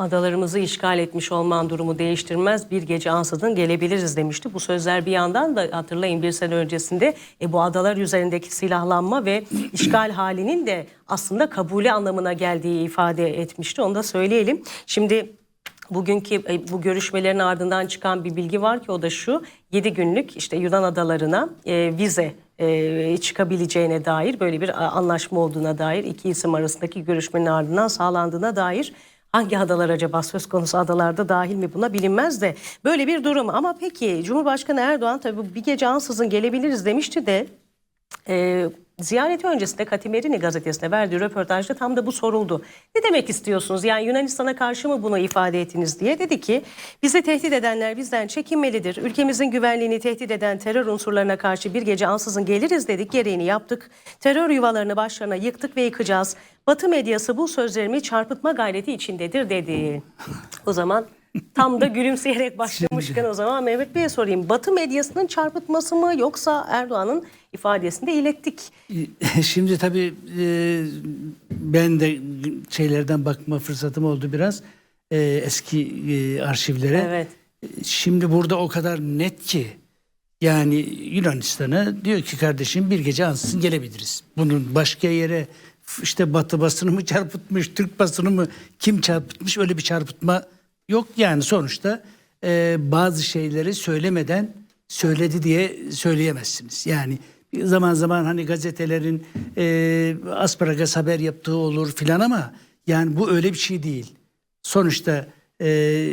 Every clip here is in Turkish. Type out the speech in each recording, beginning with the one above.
Adalarımızı işgal etmiş olman durumu değiştirmez. Bir gece ansızın gelebiliriz demişti. Bu sözler bir yandan da hatırlayın bir sene öncesinde e, bu adalar üzerindeki silahlanma ve işgal halinin de aslında kabulü anlamına geldiği ifade etmişti. Onu da söyleyelim. Şimdi Bugünkü e, bu görüşmelerin ardından çıkan bir bilgi var ki o da şu 7 günlük işte Yunan adalarına e, vize e, çıkabileceğine dair böyle bir anlaşma olduğuna dair iki isim arasındaki görüşmenin ardından sağlandığına dair hangi adalar acaba söz konusu adalarda dahil mi buna bilinmez de. Böyle bir durum. Ama peki Cumhurbaşkanı Erdoğan tabii bir gece ansızın gelebiliriz demişti de e, ziyareti öncesinde Katimerini gazetesine verdiği röportajda tam da bu soruldu. Ne demek istiyorsunuz? Yani Yunanistan'a karşı mı bunu ifade ettiniz diye dedi ki bizi tehdit edenler bizden çekinmelidir. Ülkemizin güvenliğini tehdit eden terör unsurlarına karşı bir gece ansızın geliriz dedik. Gereğini yaptık. Terör yuvalarını başlarına yıktık ve yıkacağız. Batı medyası bu sözlerimi çarpıtma gayreti içindedir dedi. O zaman tam da gülümseyerek başlamışken o zaman Mehmet Bey'e sorayım. Batı medyasının çarpıtması mı yoksa Erdoğan'ın ifadesinde ilettik. Şimdi tabii e, ben de şeylerden bakma fırsatım oldu biraz e, eski e, arşivlere. Evet. Şimdi burada o kadar net ki yani Yunanistan'a diyor ki kardeşim bir gece ansızın gelebiliriz. Bunun başka yere işte Batı basını mı çarpıtmış, Türk basını mı kim çarpıtmış öyle bir çarpıtma yok. Yani sonuçta e, bazı şeyleri söylemeden söyledi diye söyleyemezsiniz. Yani zaman zaman hani gazetelerin e, asparagas haber yaptığı olur filan ama yani bu öyle bir şey değil. Sonuçta e,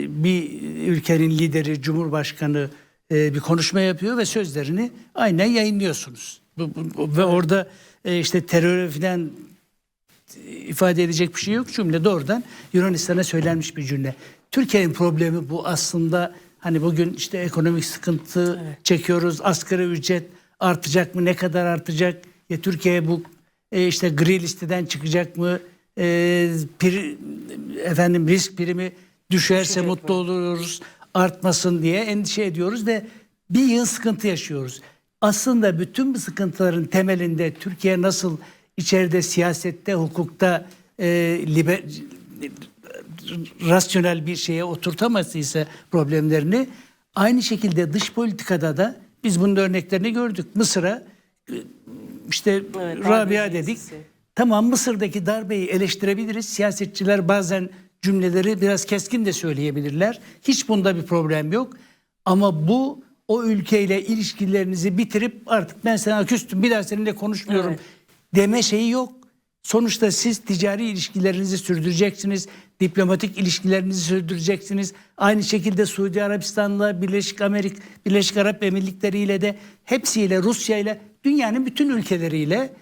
bir ülkenin lideri, cumhurbaşkanı e, bir konuşma yapıyor ve sözlerini aynen yayınlıyorsunuz. Bu, bu- ve orada e, işte teröre filan ifade edecek bir şey yok. Cümle doğrudan Yunanistan'a söylenmiş bir cümle. Türkiye'nin problemi bu aslında hani bugün işte ekonomik sıkıntı çekiyoruz. Asgari ücret artacak mı? Ne kadar artacak? Ya Türkiye bu e, işte gri listeden çıkacak mı? E, pri- efendim risk primi düşerse Düşecek mutlu oluruz. Artmasın diye endişe ediyoruz ve bir yıl sıkıntı yaşıyoruz. Aslında bütün bu sıkıntıların temelinde Türkiye nasıl içeride siyasette, hukukta e, liber, rasyonel bir şeye oturtamadıysa problemlerini aynı şekilde dış politikada da biz bunun örneklerini gördük. Mısır'a işte Evet, Rabia dedik. meclisi. Tamam Mısır'daki darbeyi eleştirebiliriz. Siyasetçiler bazen cümleleri biraz keskin de söyleyebilirler. Hiç bunda bir problem yok. Ama bu o ülkeyle ilişkilerinizi bitirip artık ben sana küstüm bir daha seninle konuşmuyorum Evet. deme şeyi yok. Sonuçta siz ticari ilişkilerinizi sürdüreceksiniz, diplomatik ilişkilerinizi sürdüreceksiniz. Aynı şekilde Suudi Arabistan'la, Birleşik Amerik, Birleşik Arap Emirlikleri ile de hepsiyle, Rusya ile, dünyanın bütün ülkeleriyle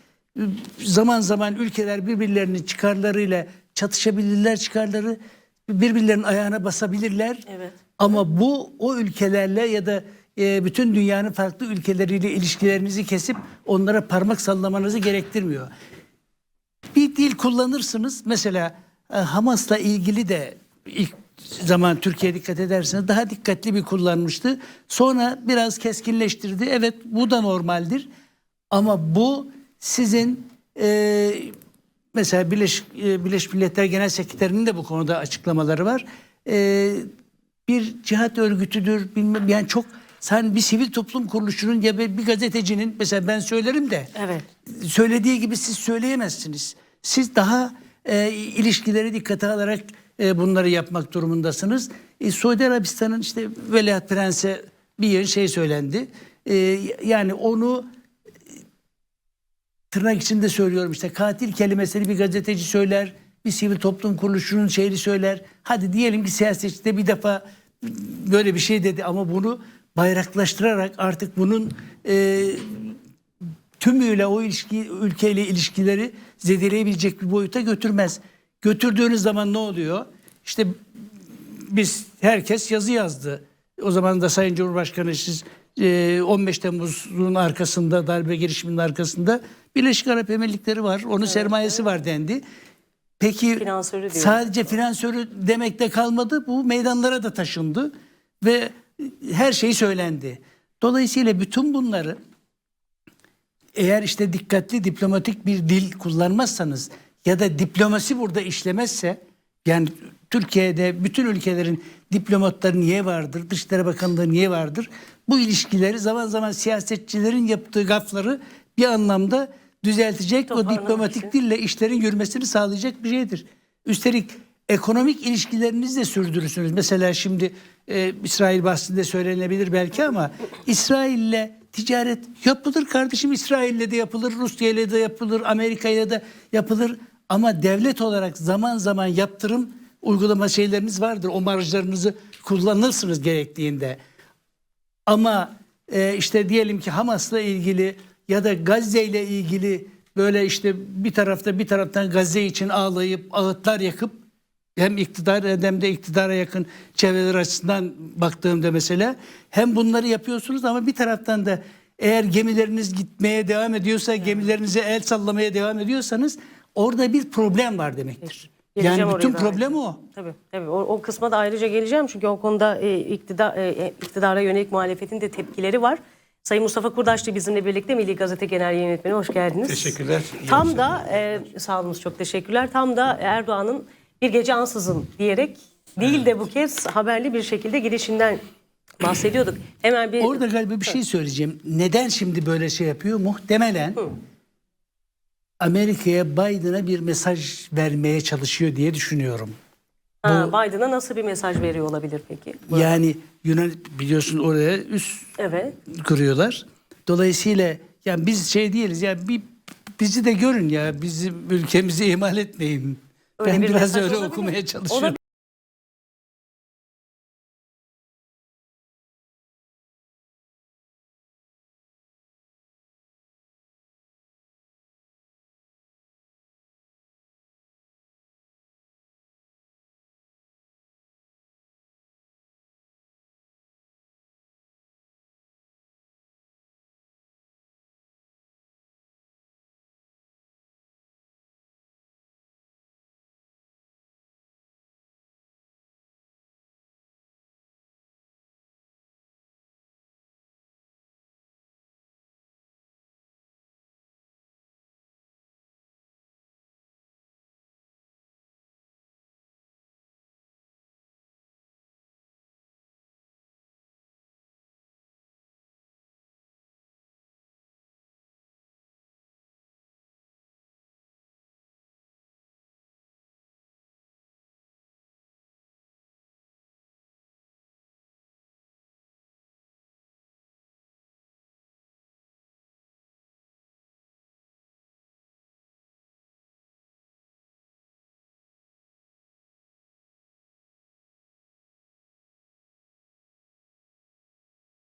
zaman zaman ülkeler birbirlerinin çıkarlarıyla çatışabilirler çıkarları, birbirlerinin ayağına basabilirler. Evet. Ama bu o ülkelerle ya da e, bütün dünyanın farklı ülkeleriyle ilişkilerinizi kesip onlara parmak sallamanızı gerektirmiyor. Bir dil kullanırsınız. Mesela e, Hamas'la ilgili de ilk zaman Türkiye dikkat ederseniz daha dikkatli bir kullanmıştı. Sonra biraz keskinleştirdi. Evet bu da normaldir. Ama bu sizin e, mesela Birleşik, e, Birleşmiş Milletler Genel Sekreterinin de bu konuda açıklamaları var. E, bir cihat örgütüdür bilmem yani çok sen bir sivil toplum kuruluşunun ya bir gazetecinin mesela ben söylerim de Evet. söylediği gibi siz söyleyemezsiniz. Siz daha e, ilişkileri dikkate alarak e, bunları yapmak durumundasınız. E, Suudi Arabistan'ın işte Veliaht Prens'e bir şey söylendi. E, yani onu tırnak içinde söylüyorum işte katil kelimesini bir gazeteci söyler, bir sivil toplum kuruluşunun şeyini söyler. Hadi diyelim ki siyasetçi bir defa böyle bir şey dedi ama bunu bayraklaştırarak artık bunun e, tümüyle o ilişki ülkeyle ilişkileri zedeleyebilecek bir boyuta götürmez. Götürdüğünüz zaman ne oluyor? İşte biz herkes yazı yazdı. O zaman da Sayın Cumhurbaşkanı siz e, 15 Temmuz'un arkasında darbe girişiminin arkasında Birleşik Arap Emirlikleri var. Onun sermayesi var dendi. Peki Finansörü sadece finansörü demekte kalmadı. Bu meydanlara da taşındı ve her şey söylendi. Dolayısıyla bütün bunları eğer işte dikkatli diplomatik bir dil kullanmazsanız ya da diplomasi burada işlemezse yani Türkiye'de bütün ülkelerin diplomatları niye vardır? Dışişleri Bakanlığı niye vardır? Bu ilişkileri zaman zaman siyasetçilerin yaptığı gafları bir anlamda düzeltecek o diplomatik dille işlerin yürümesini sağlayacak bir şeydir. Üstelik ekonomik ilişkilerinizi de sürdürürsünüz. Mesela şimdi e, İsrail bahsinde söylenebilir belki ama İsrail'le ticaret yapılır kardeşim. İsrail'le de yapılır, Rusya'yla da yapılır, Amerika'yla da yapılır. Ama devlet olarak zaman zaman yaptırım uygulama şeyleriniz vardır. O marjlarınızı kullanırsınız gerektiğinde. Ama e, işte diyelim ki Hamas'la ilgili ya da Gazze ile ilgili böyle işte bir tarafta bir taraftan Gazze için ağlayıp ağıtlar yakıp hem iktidar hem de iktidara yakın çevreler açısından baktığımda mesela hem bunları yapıyorsunuz ama bir taraftan da eğer gemileriniz gitmeye devam ediyorsa gemilerinize el sallamaya devam ediyorsanız orada bir problem var demektir. Geleceğim Yani bütün problem ayrıca. o. Tabii tabii. O, o kısma da ayrıca geleceğim çünkü o konuda e, iktidar, e, iktidara yönelik muhalefetin de tepkileri var. Sayın Mustafa Kurdaş da bizimle birlikte Milli Gazete Genel Yayın Yönetmeni. Hoş geldiniz. Teşekkürler. Tam da e, sağ olunuz çok teşekkürler. Tam da Erdoğan'ın bir gece ansızın diyerek değil de bu kez haberli bir şekilde girişinden bahsediyorduk. Hemen bir Orada galiba bir şey söyleyeceğim. Neden şimdi böyle şey yapıyor? Muhtemelen Amerika'ya Biden'a bir mesaj vermeye çalışıyor diye düşünüyorum. ha, Biden'a nasıl bir mesaj veriyor olabilir peki? Yani Yunan biliyorsun oraya üst Evet. kuruyorlar. Dolayısıyla yani biz şey değiliz ya bir bizi de görün ya bizim ülkemizi ihmal etmeyin. Öyle ben bir biraz öyle olabilir. okumaya çalışıyorum. Olabilir.